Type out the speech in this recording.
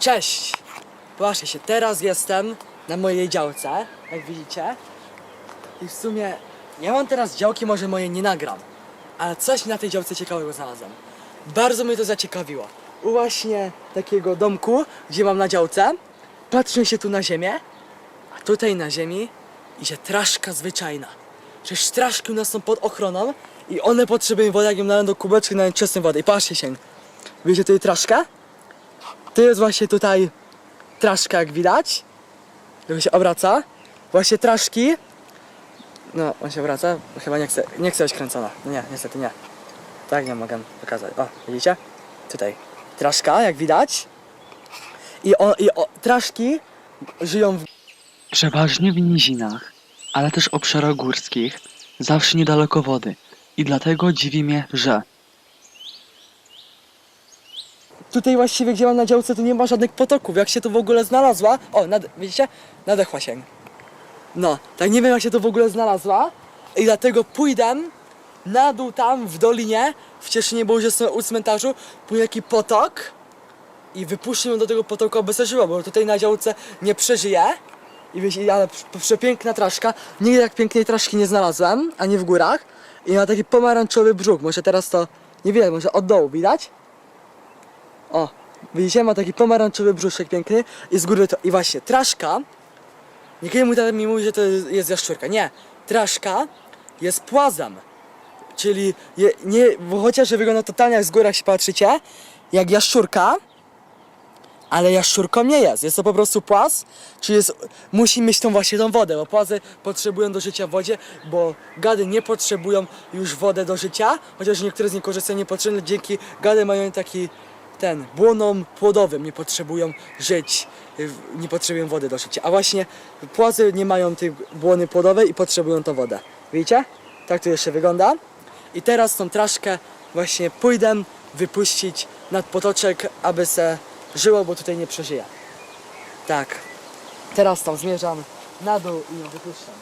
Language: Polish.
Cześć! Właśnie się, teraz jestem na mojej działce, jak widzicie. I w sumie ja mam teraz działki, może moje nie nagram, ale coś na tej działce ciekawego znalazłem. Bardzo mnie to zaciekawiło. U właśnie takiego domku, gdzie mam na działce, patrzę się tu na ziemię, a tutaj na ziemi idzie traszka zwyczajna. Przecież traszki u nas są pod ochroną i one potrzebują wody, jak nalałem do kubeczki, nalałem czystą wodę. I patrzcie się, widzicie tutaj traszkę? To jest właśnie tutaj traszka, jak widać. Jak się obraca. Właśnie traszki. No, on się obraca. Chyba nie chce, nie chce być kręcona. No nie, niestety nie. Tak nie mogę pokazać. O, widzicie? Tutaj. Traszka, jak widać. I, o, i o, traszki żyją w Przeważnie w nizinach, ale też obszarach górskich, zawsze niedaleko wody. I dlatego dziwi mnie, że Tutaj właściwie, gdzie mam na działce, tu nie ma żadnych potoków. Jak się tu w ogóle znalazła... O, nad, widzicie? Nadechła się. No, tak nie wiem, jak się tu w ogóle znalazła. I dlatego pójdę na dół tam, w dolinie, w Cieszynie, bo już jestem u cmentarzu, pójdę taki potok i wypuszczę ją do tego potoku, aby przeżyła, bo tutaj na działce nie przeżyje. I wiecie, ale prze- przepiękna traszka. Nigdy tak pięknej traszki nie znalazłem, ani w górach. I ma taki pomarańczowy brzuch. Może teraz to, nie wiem, może od dołu widać? Widzicie, ma taki pomarańczowy brzuszek piękny i z góry to, i właśnie, traszka, niekiedy mój tata mi mówi, że to jest, jaszczurka, nie, traszka jest płazem, czyli je, nie, bo chociaż wygląda totalnie jak z góry, jak się patrzycie, jak jaszczurka, ale jaszczurką nie jest, jest to po prostu płaz, czyli jest, musi mieć tą właśnie tą wodę, bo płazy potrzebują do życia w wodzie, bo gady nie potrzebują już wodę do życia, chociaż niektóre z nich korzystają niepotrzebne, dzięki gady mają taki ten, błonom płodowym nie potrzebują żyć, y, nie potrzebują wody do życia, a właśnie płazy nie mają tej błony płodowej i potrzebują tą wodę. Widzicie? Tak to jeszcze wygląda. I teraz tą traszkę właśnie pójdę wypuścić nad potoczek, aby se żyło, bo tutaj nie przeżyje. Tak. Teraz tam zmierzam na dół i ją wypuszczam.